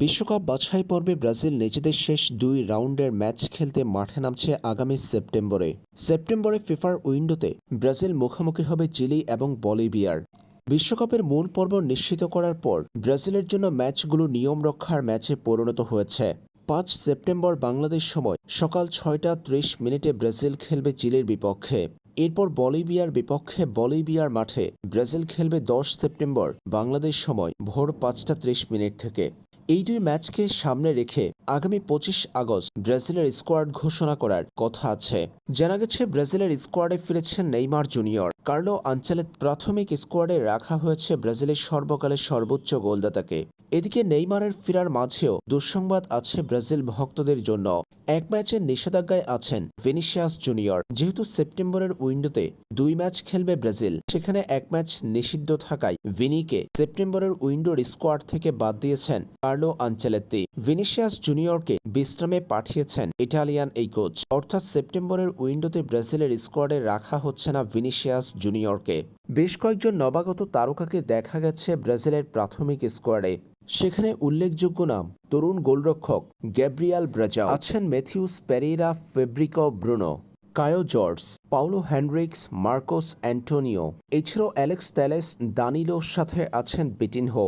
বিশ্বকাপ বাছাই পর্বে ব্রাজিল নিজেদের শেষ দুই রাউন্ডের ম্যাচ খেলতে মাঠে নামছে আগামী সেপ্টেম্বরে। সেপ্টেম্বরে ফিফার উইন্ডোতে ব্রাজিল মুখোমুখি হবে চিলি এবং বলিভিয়ার। বিশ্বকাপের মূল পর্ব নিশ্চিত করার পর ব্রাজিলের জন্য ম্যাচগুলো নিয়ম রক্ষার ম্যাচে পরিণত হয়েছে। পাঁচ সেপ্টেম্বর বাংলাদেশ সময় সকাল ছয়টা ত্রিশ মিনিটে ব্রাজিল খেলবে চিলির বিপক্ষে। এরপর বলিভিয়ার বিপক্ষে বলিভিয়ার মাঠে ব্রাজিল খেলবে দশ সেপ্টেম্বর বাংলাদেশ সময় ভোর পাঁচটা ত্রিশ মিনিট থেকে। এই দুই ম্যাচকে সামনে রেখে আগামী পঁচিশ আগস্ট ব্রাজিলের স্কোয়াড ঘোষণা করার কথা আছে। জানা গেছে, ব্রাজিলের স্কোয়াডে ফিরেছেন নেইমার জুনিয়র। কার্লো আঞ্চলের প্রাথমিক স্কোয়াডে রাখা হয়েছে ব্রাজিলের সর্বকালের সর্বোচ্চ গোলদাতাকে। এদিকে নেইমারের ফেরার মাঝেও দুঃসংবাদ আছে ব্রাজিল ভক্তদের জন্য। এক ম্যাচের নিষেধাজ্ঞায় আছেন ভিনিসিয়াস জুনিয়র। যেহেতু সেপ্টেম্বরের উইন্ডোতে দুই ম্যাচ খেলবে ব্রাজিল, সেখানে এক ম্যাচ নিষিদ্ধ থাকায় ভিনিকে সেপ্টেম্বরের উইন্ডোর স্কোয়াড থেকে বাদ দিয়েছেন কার্লো আঞ্চেলেত্তি। ভিনিসিয়াস জুনিয়রকে বিশ্রামে পাঠিয়েছেন ইটালিয়ান এই কোচ। অর্থাৎ সেপ্টেম্বরের উইন্ডোতে ব্রাজিলের স্কোয়াডে রাখা হচ্ছে না ভিনিসিয়াস জুনিয়রকে। বেশ কয়েকজন নবাগত তারকাকে দেখা গেছে ব্রাজিলের প্রাথমিক স্কোয়াডে। সেখানে উল্লেখযোগ্য নাম, তরুণ গোলরক্ষক গ্যাব্রিয়াল ব্রাজাও। আছেন Matheus Pereira Fabricio Bruno, Caio Jorge Paulo Hendrix Marcos Antonio. এছাড়াও অ্যালেক্স তেলেস দানিলোর সাথে আছেন বিটিনহো।